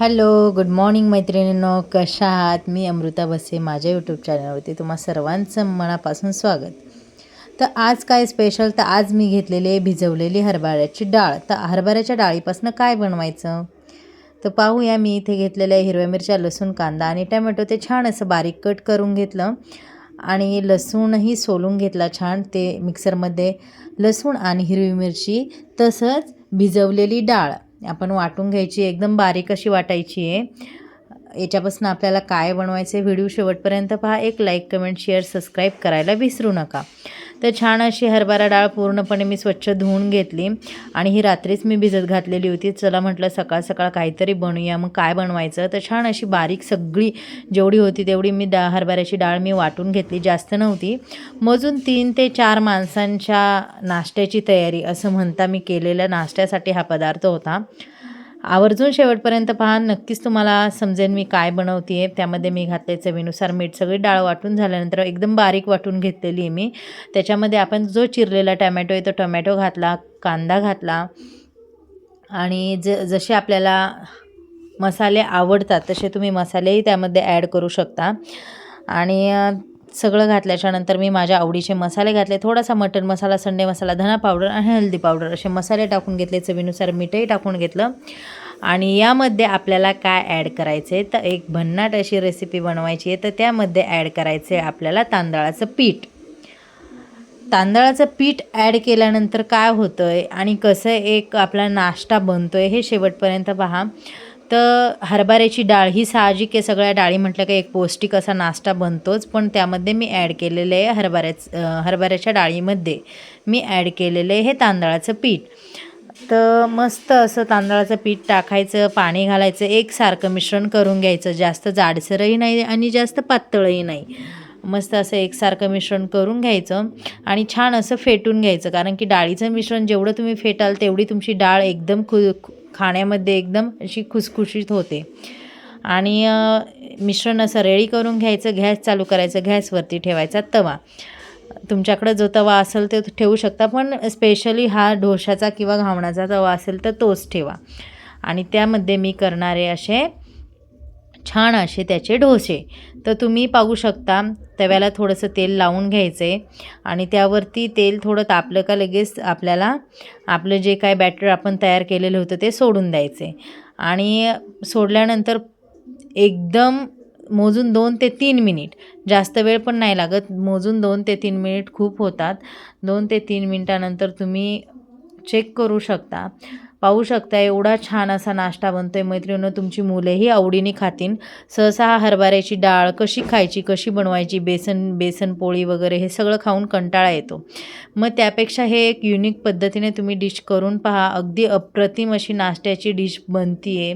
Hello good morning मैत्रिणींनो कशा आहात? मी अमृता बसे माझ्या यूट्यूब चॅनलवरती तुम्हा सर्वांचं मनापासून स्वागत. तर आज काय स्पेशल तर आज मी घेतलेली आहे भिजवलेली हरभऱ्याची डाळ. तर हरभऱ्याच्या डाळीपासून काय बनवायचं? तर पाहूया मी इथे घेतलेल्या हिरव्या मिरच्या लसूण कांदा आणि टमॅटो. ते छान असं बारीक कट करून घेतलं आणि लसूणही सोलून घेतला छान. ते मिक्सरमध्ये लसूण आणि हिरवी मिरची तसंच भिजवलेली डाळ. आपण वाटून घ्यायची एकदम बारीक अशी वाटायची आहे. याच्यापासून आपल्याला काय बनवायचं आहे व्हिडिओ शेवटपर्यंत पहा. एक लाईक कमेंट शेअर सबस्क्राईब करायला विसरू नका. तर छान अशी हरभरा डाळ पूर्णपणे मी स्वच्छ धुवून घेतली आणि ही रात्रीच मी भिजत घातलेली होती. चला म्हटलं सकाळ सकाळ काहीतरी बनवूया मग काय बनवायचं? तर छान अशी बारीक सगळी जेवढी होती तेवढी मी डा हरभऱ्याची डाळ मी वाटून घेतली. जास्त नव्हती. मजून तीन ते चार माणसांच्या नाश्त्याची तयारी असं म्हणता मी केलेल्या नाश्त्यासाठी हा पदार्थ होता. आवर्जून शेवटपर्यंत पहा नक्कीच तुम्हाला समजेल मी काय बनवते आहे त्यामध्ये मी घातले चवीनुसार मीठ सगळी डाळ वाटून झाल्यानंतर एकदम बारीक वाटून घेतलेली आहे मी. त्याच्यामध्ये आपण जो चिरलेला टमॅटो आहे तो टमॅटो घातला कांदा घातला. आणि ज जसे आपल्याला मसाले आवडतात तसे तुम्ही मसालेही त्यामध्ये ॲड करू शकता. आणि सगळं घातल्याच्यानंतर मी माझ्या आवडीचे मसाले घातले. थोडासा मटन मसाला संडे मसाला धना पावडर आणि हळदी पावडर असे मसाले टाकून घेतले चवीनुसार मीठही टाकून घेतलं. आणि यामध्ये आपल्याला काय ॲड करायचे आहे? तर एक भन्नाट अशी रेसिपी बनवायची आहे. तर त्यामध्ये ॲड करायचं आहे आपल्याला तांदळाचं पीठ. तांदळाचं पीठ ॲड केल्यानंतर काय होतं आहे आणि कसं एक आपला नाश्ता बनतो आहे हे शेवटपर्यंत पहा. तर हरभऱ्याची डाळ ही साहजिक आहे सगळ्या डाळी म्हटलं का एक पौष्टिक असा नाश्ता बनतोच पण त्यामध्ये मी ॲड केलेलं आहे हरभऱ्याच हरभऱ्याच्या डाळीमध्ये. मी ॲड केलेलं आहे हे तांदळाचं पीठ. तर मस्त असं तांदळाचं पीठ टाकायचं पाणी घालायचं एकसारखं मिश्रण करून घ्यायचं. जास्त जाडसरही नाही आणि जास्त पातळही नाही. मस्त असं एकसारखं मिश्रण करून घ्यायचं आणि छान असं फेटून घ्यायचं. कारण की डाळीचं मिश्रण जेवढं तुम्ही फेटाल तेवढी तुमची डाळ एकदम खु खाण्यामध्ये एकदम अशी खुसखुशीत होते. आणि मिश्रण असं रेडी करून घ्यायचं गॅस चालू करायचं गॅसवरती ठेवायचा तवा. तुमच्याकडं जो तवा असेल ते ठेवू शकता पण स्पेशली हा ढोशाचा किंवा घावणाचा तवा असेल तर तोच ठेवा. आणि त्यामध्ये मी करणारे असे छान असे त्याचे डोसे. तर तुम्ही पाहू शकता तव्याला थोडंसं तेल लावून घ्यायचं आहे आणि त्यावरती तेल थोडं तापलं का लगेच आपल्याला आपलं जे काय बॅटर आपण तयार केलेलं होतं ते सोडून द्यायचं आहे आणि सोडल्यानंतर एकदम मोजून दोन ते तीन मिनिट जास्त वेळ पण नाही लागत मोजून दोन ते तीन मिनिट खूप होतात. दोन ते तीन मिनटानंतर तुम्ही चेक करू शकता. पाहू शकता एवढा छान असा नाश्ता बनतो आहे मैत्रिणी तुमची मुलेही आवडीने खातील सहसा हरभऱ्याची डाळ कशी खायची कशी बनवायची बेसन बेसन पोळी वगैरे हे सगळं खाऊन कंटाळा येतो. मग त्यापेक्षा हे एक युनिक पद्धतीने तुम्ही डिश करून पहा. अगदी अप्रतिम अशी नाश्त्याची डिश बनती आहे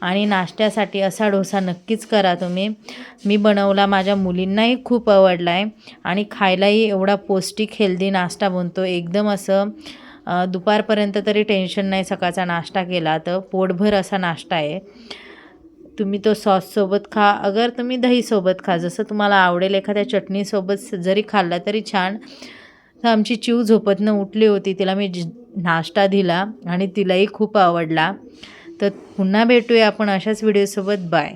आणि नाश्त्यासाठी असा डोसा नक्कीच करा तुम्ही. मी बनवला माझ्या मुलींनाही खूप आवडला आहे आणि खायलाही एवढा पौष्टिक हेल्दी नाश्ता बनतो. एकदम असं दुपारपर्यंत तरी टेन्शन नाही सकाळचा नाश्ता केला तर पोटभर असा नाश्ता आहे. तुम्ही तो सॉससोबत खा. अगर तुम्ही दहीसोबत खा. जसं तुम्हाला आवडेल एखाद्या चटणीसोबत जरी खाल्ला तरी छान. तर आमची चिव झोपतनं उठली होती. तिला मी नाश्ता दिला आणि तिलाही खूप आवडला. तर पुन्हा भेटूया आपण अशाच व्हिडिओसोबत बाय